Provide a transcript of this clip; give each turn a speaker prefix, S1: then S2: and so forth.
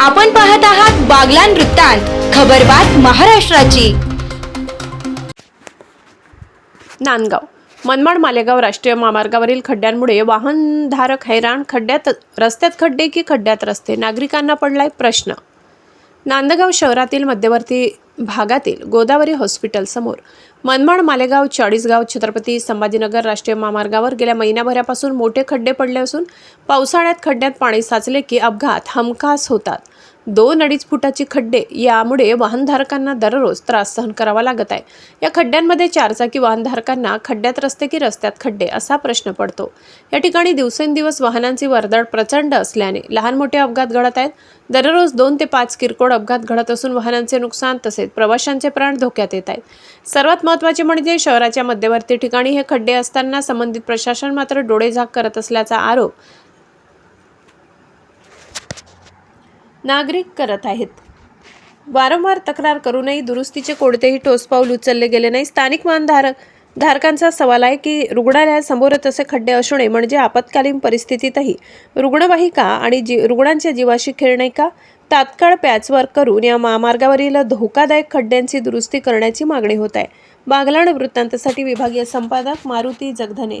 S1: आपण पाहत आहात बागलान वृत्तांत खबरबात महाराष्ट्राची.
S2: नांदगाव. मनमाड मालेगाव राष्ट्रीय महामार्गावरील खड्ड्यांमुळे वाहनधारक हैराण खड्ड्यात रस्त्यात खड्डे की खड्ड्यात रस्ते? नागरिकांना पडलाय प्रश्न. नांदगाव शहरातील मध्यवर्ती भागातील गोदावरी हॉस्पिटलसमोर मनमाड मालेगाव चाळीसगाव छत्रपती संभाजीनगर राष्ट्रीय महामार्गावर गेल्या महिन्याभरापासून मोठे खड्डे पडले असून पावसाळ्यात खड्ड्यात पाणी साचले की अपघात हमखास होतात. दोन अडीच फुटाची खड्डे यामुळे वाहनधारकांना दररोज त्रास सहन करावा लागत आहे. या खड्ड्यांमध्ये चारचाकी वाहनधारकांना खड्ड्यात रस्ते की रस्त्यात खड्डे असा प्रश्न पडतो. या ठिकाणी दिवसेंदिवस वाहनांची वर्दळ प्रचंड असल्याने लहान मोठे अपघात घडत आहेत. दररोज दोन ते पाच किरकोळ अपघात घडत असून वाहनांचे नुकसान तसेच प्रवाशांचे प्राण धोक्यात येत आहेत. सर्वात महत्त्वाचे म्हणजे शहराच्या मध्यवर्ती ठिकाणी हे खड्डे असताना संबंधित प्रशासन मात्र डोळेझाक करत असल्याचा आरोप नागरिक करत आहेत. वारंवार तक्रार करूनही दुरुस्तीचे कोणतेही ठोस पाऊल उचलले गेले नाही. स्थानिक मानधारक धारकांचा सवाल आहे की रुग्णालयासमोर असे खड्डे असणे म्हणजे आपत्कालीन परिस्थितीतही रुग्णवाहिका आणि जी रुग्णांच्या जीवाशी खेळणे का? तात्काळ पॅचवर्क करून या महामार्गावरील धोकादायक खड्ड्यांची दुरुस्ती करण्याची मागणी होत आहे. बागलाण वृत्तांतसाठी विभागीय संपादक मारुती जगधने.